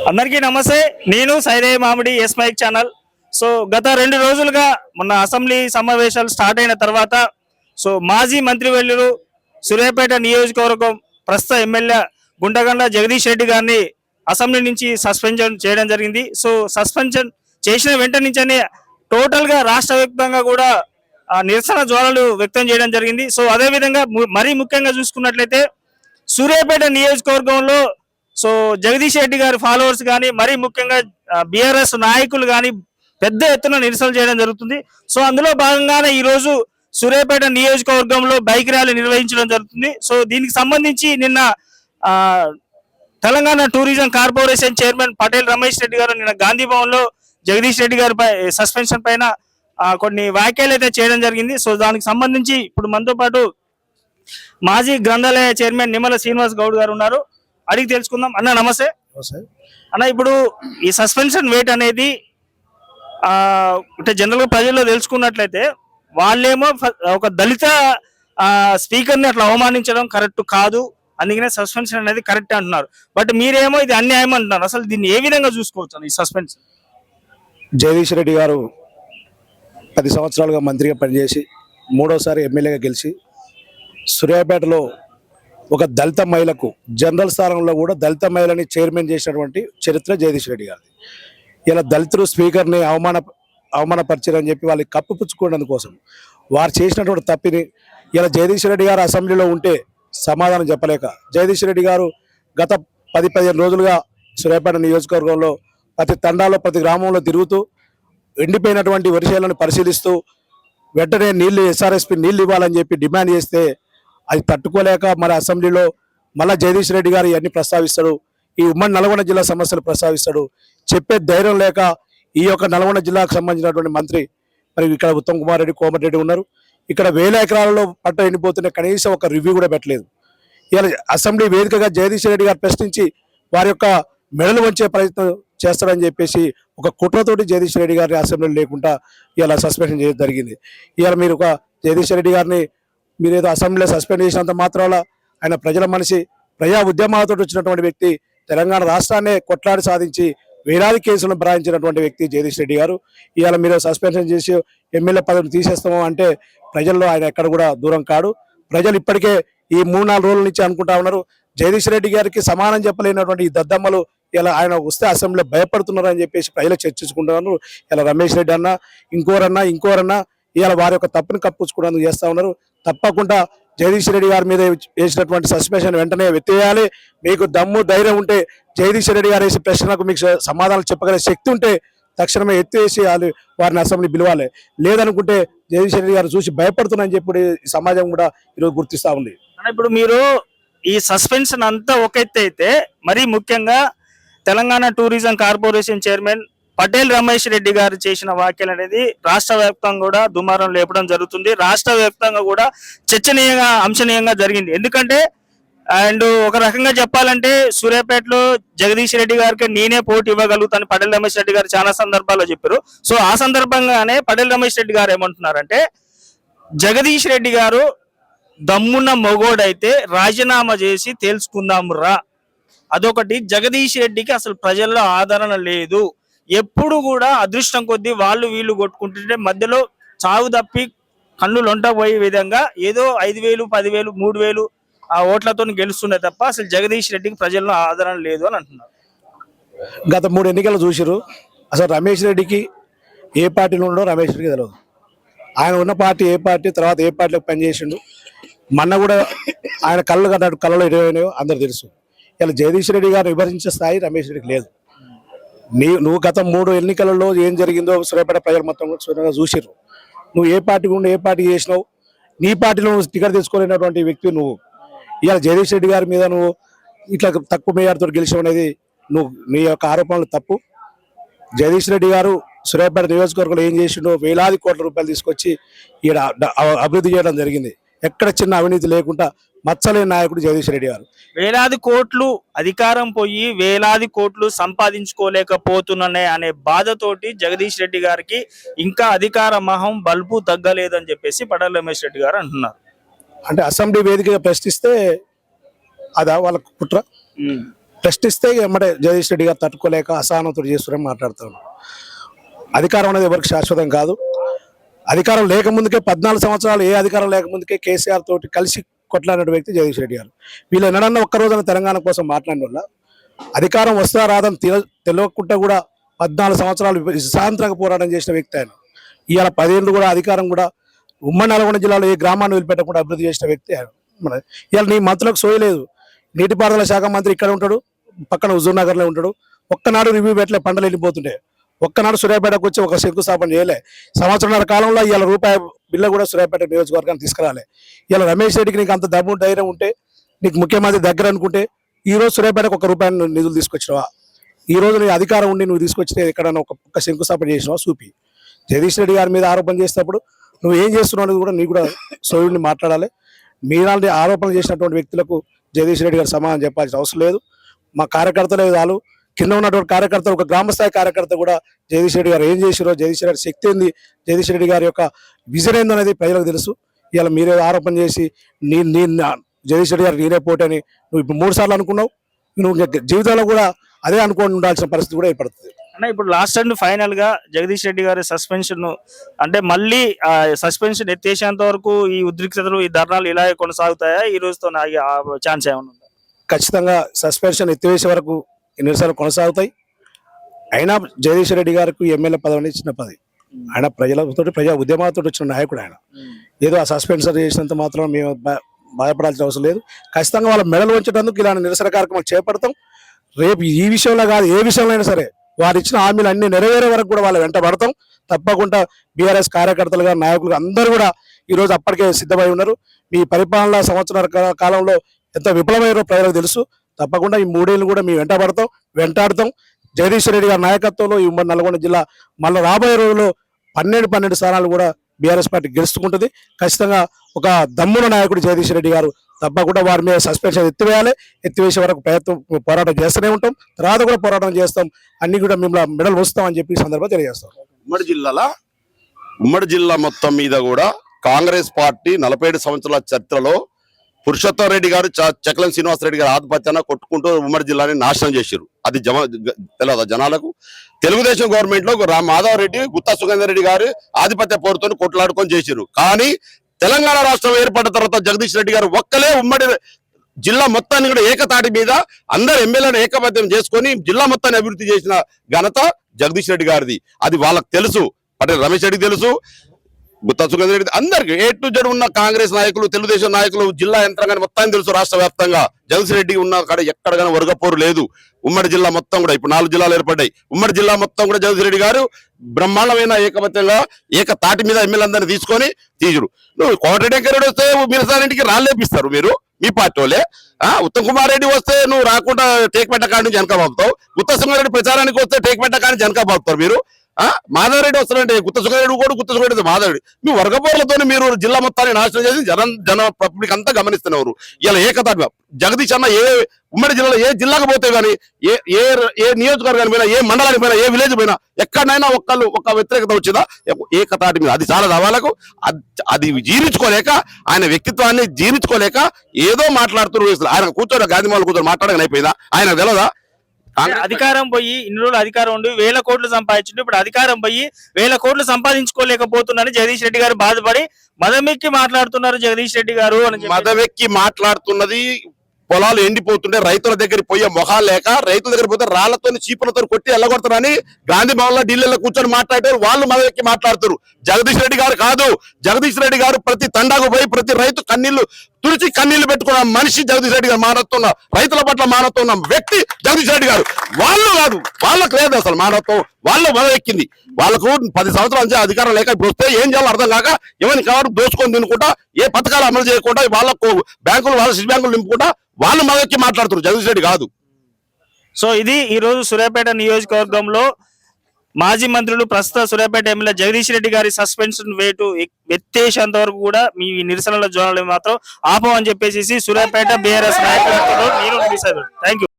అందరికీ నమస్తే. నేను సైదే మామిడి ఎస్ మైక్ ఛానల్. సో గత రెండు రోజులుగా మొన్న అసెంబ్లీ సమావేశాలు స్టార్ట్ అయిన తర్వాత సో మాజీ మంత్రివర్యులు సూర్యాపేట నియోజకవర్గం ప్రస్తుత ఎమ్మెల్యే గుండగండ జగదీష్ రెడ్డి గారిని అసెంబ్లీ నుంచి సస్పెన్షన్ చేయడం జరిగింది. సో సస్పెన్షన్ చేసిన వెంట నుంచనే టోటల్గా రాష్ట్ర వ్యాప్తంగా కూడా ఆ, నిరసన జ్వాలలు వ్యక్తం చేయడం జరిగింది. సో అదే విధంగా మరీ ముఖ్యంగా చూసుకున్నట్లయితే సూర్యాపేట నియోజకవర్గంలో సో జగదీష్ రెడ్డి గారి ఫాలోవర్స్ కానీ మరీ ముఖ్యంగా బిఆర్ఎస్ నాయకులు కానీ పెద్ద ఎత్తున నిరసన చేయడం జరుగుతుంది. సో అందులో భాగంగానే ఈరోజు సూర్యాపేట నియోజకవర్గంలో బైక్ ర్యాలీ నిర్వహించడం జరుగుతుంది. సో దీనికి సంబంధించి నిన్న Telangana tourism corporation chairman Patel Ramesh Reddy garu నిన్న గాంధీ భవన్లో జగదీష్ రెడ్డి గారి సస్పెన్షన్ పైన కొన్ని వ్యాఖ్యలు అయితే చేయడం జరిగింది. సో దానికి సంబంధించి ఇప్పుడు మనతో పాటు మాజీ గ్రంథాలయ చైర్మన్ నిమ్మల శ్రీనివాస్ గౌడ్ గారు ఉన్నారు. అడిగి తెలుసుకుందాం. అన్న నమస్తే. అన్న ఇప్పుడు ఈ సస్పెన్షన్ వెయిట్ అనేది అంటే జనరల్గా ప్రజల్లో తెలుసుకున్నట్లయితే వాళ్ళేమో ఒక దళిత స్పీకర్ని అట్లా అవమానించడం కరెక్ట్ కాదు. అందుకనే సస్పెన్షన్ అనేది కరెక్ట్ అంటున్నారు. బట్ మీరేమో ఇది అన్యాయం అంటున్నారు. అసలు దీన్ని ఏ విధంగా చూసుకోవచ్చు ఈ సస్పెన్షన్ జగదీష్ రెడ్డి గారు పది సంవత్సరాలుగా మంత్రిగా పనిచేసి మూడోసారి ఎమ్మెల్యేగా గెలిచి సూర్యాపేటలో ఒక దళిత మహిళకు జనరల్ స్థానంలో కూడా దళిత మహిళని చైర్మన్ చేసినటువంటి చరిత్ర జగదీష్ రెడ్డి గారిది. ఇలా దళితులు స్పీకర్ని అవమాన అవమానపరిచారని చెప్పి వాళ్ళకి కప్పిపుచ్చుకోవడం కోసం వారు చేసినటువంటి తప్పిని ఇలా జగదీష్ రెడ్డి గారు అసెంబ్లీలో ఉంటే సమాధానం చెప్పలేక జగదీష్ రెడ్డి గారు గత పది పదిహేను రోజులుగా సూర్యాపేట నియోజకవర్గంలో ప్రతి తండాలో ప్రతి గ్రామంలో తిరుగుతూ ఎండిపోయినటువంటి వరిశైలను పరిశీలిస్తూ వెంటనే నీళ్ళు ఎస్ఆర్ఎస్పి నీళ్ళు ఇవ్వాలని చెప్పి డిమాండ్ చేస్తే అది తట్టుకోలేక మన అసెంబ్లీలో మళ్ళా జగదీష్ రెడ్డి గారు ఇవన్నీ ప్రస్తావిస్తాడు. ఈ ఉమ్మడి నల్గొండ జిల్లా సమస్యలు ప్రస్తావిస్తాడు. చెప్పే ధైర్యం లేక ఈ యొక్క నల్గొండ జిల్లాకు సంబంధించినటువంటి మంత్రి మరి ఇక్కడ ఉత్తమ్ కుమార్ రెడ్డి కోమటిరెడ్డి ఉన్నారు. ఇక్కడ వేల ఎకరాలలో పంట ఎండిపోతున్న కనీసం ఒక రివ్యూ కూడా పెట్టలేదు. ఇలా అసెంబ్లీ వేదికగా జగదీష్ రెడ్డి గారు ప్రశ్నించి వారి యొక్క మెడలు వంచే ప్రయత్నం చేస్తాడని చెప్పేసి ఒక కుట్రతోటి జగదీష్ రెడ్డి గారిని అసెంబ్లీలో లేకుండా ఇలా సస్పెన్షన్ చేయడం జరిగింది. ఇలా మీరు ఒక జగదీష్ రెడ్డి గారిని మీరు ఏదో అసెంబ్లీ సస్పెండ్ చేసినంత మాత్రాల ఆయన ప్రజల మనిషి ప్రజా ఉద్యమాలతో వచ్చినటువంటి వ్యక్తి తెలంగాణ రాష్ట్రాన్నే కొట్లాడి సాధించి వేలాది కేసులను భరాయించినటువంటి వ్యక్తి జగదీష్ రెడ్డి గారు. ఇవాళ మీరు సస్పెన్షన్ చేసి ఎమ్మెల్యే పదవిని తీసేస్తాము అంటే ప్రజల్లో ఆయన ఎక్కడ కూడా దూరం కాడు. ప్రజలు ఇప్పటికే ఈ మూడు నాలుగు రోజుల నుంచి అనుకుంటా ఉన్నారు. జగదీష్ రెడ్డి గారికి సమానం చెప్పలేనటువంటి ఈ దద్దమ్మలు ఇలా ఆయన వస్తే అసెంబ్లీ భయపడుతున్నారు అని చెప్పేసి ప్రజలు చర్చించుకుంటున్నారు. ఇలా రమేష్ రెడ్డి అన్న ఇంకోరన్నా ఇంకోరన్నా ఇలా వారి యొక్క తప్పుని కప్పించుకోవడానికి చేస్తా ఉన్నారు. తప్పకుండా జగదీష్ రెడ్డి గారి మీద వేసినటువంటి సస్పెన్షన్ వెంటనే ఎత్తేయాలి. మీకు దమ్ము ధైర్యం ఉంటే జగదీష్ రెడ్డి గారు వేసే ప్రశ్నలకు మీకు సమాధానం చెప్పగలిగే శక్తి ఉంటే తక్షణమే ఎత్తేసి వారిని అసెంబ్లీ పిలవాలి. లేదనుకుంటే జగదీష్ రెడ్డి గారు చూసి భయపడుతున్నారని చెప్పి ఈ సమాజం కూడా ఈరోజు గుర్తిస్తా ఉంది. ఇప్పుడు మీరు ఈ సస్పెన్షన్ అంతా ఒక ఎత్తు అయితే మరీ ముఖ్యంగా Telangana tourism corporation chairman Patel Ramesh Reddy garu చేసిన వ్యాఖ్యలు అనేది రాష్ట్ర వ్యాప్తంగా కూడా దుమారం లేపడం జరుగుతుంది. రాష్ట్ర వ్యాప్తంగా కూడా చర్చనీయంగా అంశనీయంగా జరిగింది. ఎందుకంటే అండ్ ఒక రకంగా చెప్పాలంటే సూర్యాపేటలో జగదీష్ రెడ్డి గారికి నేనే పోటీ ఇవ్వగలుగుతాను. పటేల్ రమేష్ రెడ్డి గారు చాలా సందర్భాల్లో చెప్పారు. సో ఆ సందర్భంగానే పటేల్ రమేష్ రెడ్డి గారు ఏమంటున్నారంటే జగదీష్ రెడ్డి గారు దమ్మున్న మొగోడైతే రాజీనామా చేసి తేల్చుకుందాం రా అదొకటి. జగదీష్ రెడ్డికి అసలు ప్రజల్లో ఆదరణ లేదు. ఎప్పుడు కూడా అదృష్టం కొద్దీ వాళ్ళు వీళ్ళు కొట్టుకుంటుంటే మధ్యలో చావు తప్పి కన్ను లొంట పోయే విధంగా ఏదో ఐదు వేలు పదివేలు మూడు వేలు ఆ ఓట్లతో గెలుస్తుండే తప్ప అసలు జగదీష్ రెడ్డికి ప్రజల్లో ఆదరణ లేదు అని అంటున్నారు. గత మూడు ఎన్నికలు చూసిరు అసలు రమేష్ రెడ్డికి ఏ పార్టీలో ఉండో రమేష్ రెడ్డికి తెలియదు ఆయన ఉన్న పార్టీ ఏ పార్టీ తర్వాత ఏ పార్టీలకు పనిచేసిండు మొన్న కూడా ఆయన కళ్ళు కన్నాడు కళ్ళలో ఇరవైనాయో అందరు తెలుసు. ఇలా జగదీష్ రెడ్డి గారు విభజించే స్థాయి రమేష్ రెడ్డికి లేదు. నీ నువ్వు గత మూడు ఎన్నికలలో ఏం జరిగిందో సూర్యాపేట ప్రజలు మొత్తం కూడా చూసిర్రు. నువ్వు ఏ పార్టీ ఉండి ఏ పార్టీ చేసినావు? నీ పార్టీలో నువ్వు టికెట్ తీసుకోలేనటువంటి వ్యక్తి నువ్వు. ఇవాళ జగదీష్ రెడ్డి గారి మీద నువ్వు ఇట్లా తక్కువ మేయర్తో గెలిచడం అనేది నువ్వు నీ యొక్క ఆరోపణలు తప్పు. జగదీష్ రెడ్డి గారు సూర్యాపేట నియోజకవర్గంలో ఏం చేసిండో వేలాది కోట్ల రూపాయలు తీసుకొచ్చి ఈడ అభివృద్ధి చేయడం జరిగింది. ఎక్కడ చిన్న అవినీతి లేకుండా మచ్చలేని నాయకుడు జగదీష్ రెడ్డి గారు. వేలాది కోట్లు అధికారం పోయి వేలాది కోట్లు సంపాదించుకోలేకపోతున్నానే అనే బాధతోటి జగదీష్ రెడ్డి గారికి ఇంకా అధికార మహం బల్బు తగ్గలేదని చెప్పేసి పడాల రమేష్ రెడ్డి గారు అంటున్నారు. అంటే అసెంబ్లీ వేదికగా ప్రశ్నిస్తే అదా వాళ్ళ కుట్ర? ప్రశ్నిస్తే ఎమ్మడే జగదీష్ రెడ్డి గారు తట్టుకోలేక అసహనంతో చేస్తున్నారని మాట్లాడుతాను అధికారం అనేది ఎవరికి శాశ్వతం కాదు. అధికారం లేకముందుకే పద్నాలుగు సంవత్సరాలు ఏ అధికారం లేకముందుకే కేసీఆర్ తోటి కలిసి కొట్లాడిన వ్యక్తి జగదీష్ రెడ్డి గారు. వీళ్ళు ఎన్నడన్నా ఒక్క రోజున తెలంగాణ కోసం మాట్లాడిన వల్ల అధికారం వస్తా రాదని తెలియకుండా కూడా పద్నాలుగు సంవత్సరాలు శాంతంగా పోరాటం చేసిన వ్యక్తి ఆయన. ఇవాళ పదేళ్ళు కూడా అధికారం కూడా ఉమ్మడి నల్గొండ జిల్లాలో ఏ గ్రామాన్ని వదిలిపెట్టకుండా అభివృద్ధి చేసిన వ్యక్తి ఆయన. మన ఇవాళ నీ మంత్రులకు సోయలేదు నీటిపారుదల శాఖ మంత్రి ఇక్కడ ఉంటాడు పక్కన హుజూర్నగర్లో ఉంటాడు. ఒక్కనాడు రివ్యూ పెట్టలే పంటలు వెళ్ళిపోతుండే ఒక్కనాడు సూర్యాపేటకు వచ్చి ఒక శంకుస్థాపన చేయలే. సంవత్సరంన్నర కాలంలో ఇవాళ రూపాయి బిల్ల కూడా సూర్యాపేట నియోజకవర్గాన్ని తీసుకురాలే. ఇలా రమేష్ రెడ్డికి నీకు అంత దమ్ము ధైర్యం ఉంటే నీకు ముఖ్యమంత్రి దగ్గర అనుకుంటే ఈ రోజు సూర్యాపేటకు ఒక రూపాయలు నిధులు తీసుకొచ్చినావా? ఈ రోజు నీ అధికారం ఉండి నువ్వు తీసుకొచ్చితే ఎక్కడైనా ఒక ఒక్క శంకుస్థాపన చేసినావా చూపి జగదీష్ రెడ్డి గారి మీద ఆరోపణ చేసినప్పుడు నువ్వు ఏం చేస్తున్నావు అనేది కూడా నీకు కూడా సోయుడిని మాట్లాడాలి. మీలాంటి ఆరోపణలు చేసినటువంటి వ్యక్తులకు జగదీష్ రెడ్డి గారు సమాధానం చెప్పాల్సిన అవసరం లేదు. మా కార్యకర్తలే చాలు కింద ఉన్నటువంటి కార్యకర్తలు ఒక గ్రామ స్థాయి కార్యకర్త కూడా జగదీష్ రెడ్డి గారు ఏం చేసిరో జగదీష్ రెడ్డి శక్తి ఏంది జగదీష్ రెడ్డి గారి యొక్క విజన్ ఏంది అనేది ప్రజలకు తెలుసు. ఇలా మీరే ఆరోపణ చేసి నీ నీ జగదీష్ రెడ్డి గారు నేనే పోటని నువ్వు ఇప్పుడు మూడు సార్లు అనుకున్నావు. నువ్వు జీవితంలో కూడా అదే అనుకోని ఉండాల్సిన పరిస్థితి కూడా ఏర్పడుతుంది. అన్న ఇప్పుడు లాస్ట్ అండ్ ఫైనల్గా జగదీష్ రెడ్డి గారి సస్పెన్షన్ అంటే మళ్ళీ సస్పెన్షన్ ఎత్తేసేంత వరకు ఈ ఉద్రిక్తతలు ఈ ధర్నాలు ఇలాగే కొనసాగుతాయా? ఈ రోజుతో ఛాన్స్ ఏమైనా ఖచ్చితంగా సస్పెన్షన్ ఎత్తివేసే వరకు నిరసనలు కొనసాగుతాయి. అయినా జగదీష్ రెడ్డి గారికి ఎమ్మెల్యే పదవి అనేది చిన్న పదవి ఆయన ప్రజలతో ప్రజా ఉద్యమాలతో వచ్చిన నాయకుడు ఆయన. ఏదో ఆ సస్పెన్షన్ చేసినంత మాత్రం మేము బాధపడాల్సిన అవసరం లేదు. ఖచ్చితంగా వాళ్ళ మెడలు ఉంచేటందుకు ఇలాంటి నిరసన కార్యక్రమాలు చేపడతాం. రేపు ఈ విషయంలో కాదు ఏ విషయంలో అయినా సరే వారు ఇచ్చిన హామీలు అన్ని నెరవేరే వరకు కూడా వాళ్ళ వెంట పడతాం. తప్పకుండా బీఆర్ఎస్ కార్యకర్తలుగా నాయకులుగా అందరూ కూడా ఈ రోజు అప్పటికే సిద్ధమై ఉన్నారు. మీ పరిపాలన సంవత్సరాల కా- కాలంలో ఎంత విఫలమైనో ప్రజలకు తెలుసు. తప్పకుండా ఈ మూడేళ్ళు కూడా మేము వెంట పడతాం వెంటాడతాం. జగదీష్ రెడ్డి గారి నాయకత్వంలో ఈ ఉమ్మడి నల్గొండ జిల్లా మళ్ళీ రాబోయే రోజుల్లో పన్నెండు పన్నెండు స్థానాలు కూడా బీఆర్ఎస్ పార్టీ గెలుచుకుంటుంది ఖచ్చితంగా ఒక దమ్మున నాయకుడు జగదీష్ రెడ్డి గారు తప్పకుండా వారి మీద సస్పెన్షన్ ఎత్తివేయాలి. ఎత్తివేసే వరకు ప్రయత్నం పోరాటం చేస్తూనే ఉంటాం. తర్వాత కూడా పోరాటం చేస్తాం. అన్ని కూడా మిమ్మల్ని మెడల్ వస్తాం అని చెప్పి సందర్భంగా తెలియజేస్తాం. ఉమ్మడి జిల్లాల ఉమ్మడి జిల్లా మొత్తం మీద కూడా కాంగ్రెస్ పార్టీ నలభై ఏడు సంవత్సరాల చరిత్రలో పురుషోత్తం రెడ్డి గారు చక్లం చక్రం రెడ్డి గారు ఆధిపత్యాన కొట్టుకుంటూ ఉమ్మడి జిల్లాని నాశనం చేశారు అది జమ తెలియదు జనాలకు? తెలుగుదేశం గవర్నమెంట్లో రామ్ మాధవ్ రెడ్డి గుత్తా సుగంధర్ రెడ్డి గారు ఆధిపత్య పోరుతో కొట్లాడుకొని చేశారు కానీ తెలంగాణ రాష్ట్రం ఏర్పడిన తర్వాత జగదీష్ రెడ్డి గారు ఒక్కలే ఉమ్మడి జిల్లా మొత్తాన్ని కూడా ఏకతాటి మీద అందరు ఎమ్మెల్యేలను ఏకపత్యం చేసుకొని జిల్లా మొత్తాన్ని అభివృద్ధి చేసిన ఘనత జగదీష్ రెడ్డి గారిది. అది వాళ్ళకి తెలుసు. అంటే రమేష్ రెడ్డికి తెలుసు. గుత్తా సుఖేంద్ర రెడ్డి అందరికి ఏ టు జడ్ ఉన్న కాంగ్రెస్ నాయకులు తెలుగుదేశం నాయకులు జిల్లా యంత్రాంగాన్ని మొత్తాన్ని తెలుసు రాష్ట్ర వ్యాప్తంగా. జగదీష్ రెడ్డి ఉన్న కాడ ఎక్కడ కానీ వరగపోరు లేదు. ఉమ్మడి జిల్లా మొత్తం కూడా ఇప్పుడు నాలుగు జిల్లాలు ఏర్పడ్డాయి. ఉమ్మడి జిల్లా మొత్తం కూడా జగదీష్ రెడ్డి గారు బ్రహ్మాండమైన ఏకపత్యంగా ఏక తాటి మీద ఎమ్మెల్యేలందరినీ తీసుకొని తీసుడు నువ్వు కోటరెడ్డి వస్తే మిరసారెడ్డికి రాళ్ళేపిస్తారు మీరు మీ పార్టీ వాళ్ళే. ఆ ఉత్తమ్ కుమార్ రెడ్డి వస్తే నువ్వు రాకుండా టేక్పెట్ట కాడి నుంచి వెనక పంపుతావు గుత్త రెడ్డి ప్రచారానికి వస్తే టేక్పెట్ట కాడి నుంచి వెనక పంపుతారు మీరు. మాధవరెడ్డి వస్తారంటే గుత్త సుఖారెడ్డి కూడా గుత్త సుఖారెడ్డి మాధవరెడ్డి. మీ వర్గపోర్లతో మీరు జిల్లా మొత్తాన్ని నాశనం చేసి జన జన పబ్లిక్ అంతా గమనిస్తున్నారు. ఇలా ఏకతాటి జగదీష్ అన్న ఏ ఉమ్మడి జిల్లాలో ఏ జిల్లాకు పోతే కానీ ఏ ఏ ఏ నియోజకవర్గానికి పోయినా ఏ మండలానికి పోయినా ఏ విలేజ్ పోయినా ఎక్కడైనా ఒక్కళ్ళు ఒక్క వ్యతిరేకత వచ్చిందా? ఏకతాటి మీద అది చాలా వాళ్ళకు అది- అది జీర్ణించుకోలేక ఆయన వ్యక్తిత్వాన్ని జీర్ణించుకోలేక ఏదో మాట్లాడుతున్నారు ఆయన కూర్చోడు గాంధీ వాళ్ళు కూర్చొని మాట్లాడగానే అయిపోయిందా? ఆయన తెలియదా అధికారం పోయి ఇన్ని రోజులు అధికారం ఉండి వేల కోట్లు సంపాదించిండు. ఇప్పుడు అధికారం పోయి వేల కోట్లు సంపాదించుకోలేకపోతున్నారని జగదీష్ రెడ్డి గారు బాధపడి మదమెక్కి మాట్లాడుతున్నారు జగదీష్ రెడ్డి గారు అని చెప్పి. మదవెక్కి మాట్లాడుతున్నది పొలాలు ఎండిపోతుంటే రైతుల దగ్గర పోయే మొహాలు లేక రైతుల దగ్గర పోతే రాళ్ళతో చీపులతో కొట్టి ఎల్లగొడతారని గాంధీ భవన్లో ఢిల్లీలో కూర్చొని మాట్లాడారు వాళ్ళు మదవెక్కి మాట్లాడుతారు జగదీష్ రెడ్డి గారు కాదు. జగదీష్ రెడ్డి గారు ప్రతి తండాకు పోయి ప్రతి రైతు కన్నీళ్ళు తుడిచి కన్నీళ్ళు పెట్టుకున్న మనిషి జగదీష్ రెడ్డి గారు మానవత్వం రైతుల పట్ల మానవత్వం ఉన్న వ్యక్తి జగదీష్ రెడ్డి గారు. వాళ్ళు కాదు వాళ్ళకు లేదు అసలు మానవత్వం. వాళ్ళు మొదలెక్కింది వాళ్ళకు పది సంవత్సరాల నుంచి అధికారం లేక ఇప్పుడు వస్తే ఏం చేయాలో అర్థం కాక ఎవరిని కావాలి దోచుకొని తినుకుంటా ఏ పథకాలు అమలు చేయకుండా వాళ్ళకు బ్యాంకులు వాళ్ళ సిటీ బ్యాంకులు నింపుకుంటా వాళ్ళు మొదలెక్కి మాట్లాడుతున్నారు. జగదీష్ రెడ్డి కాదు. సో ఇది ఈ రోజు సూర్యాపేట నియోజకవర్గంలో మాజీ మంత్రులు ప్రస్తుత సూర్యాపేట ఎమ్మెల్యే జగదీష్ రెడ్డి గారి సస్పెన్షన్ వేటు ఎత్తేసేంత వరకు కూడా మీ నిరసనల జోనాలు మాత్రం ఆపమని చెప్పేసి సూర్యాపేట బీఆర్ఎస్ నాయకులతో నేను థ్యాంక్ యూ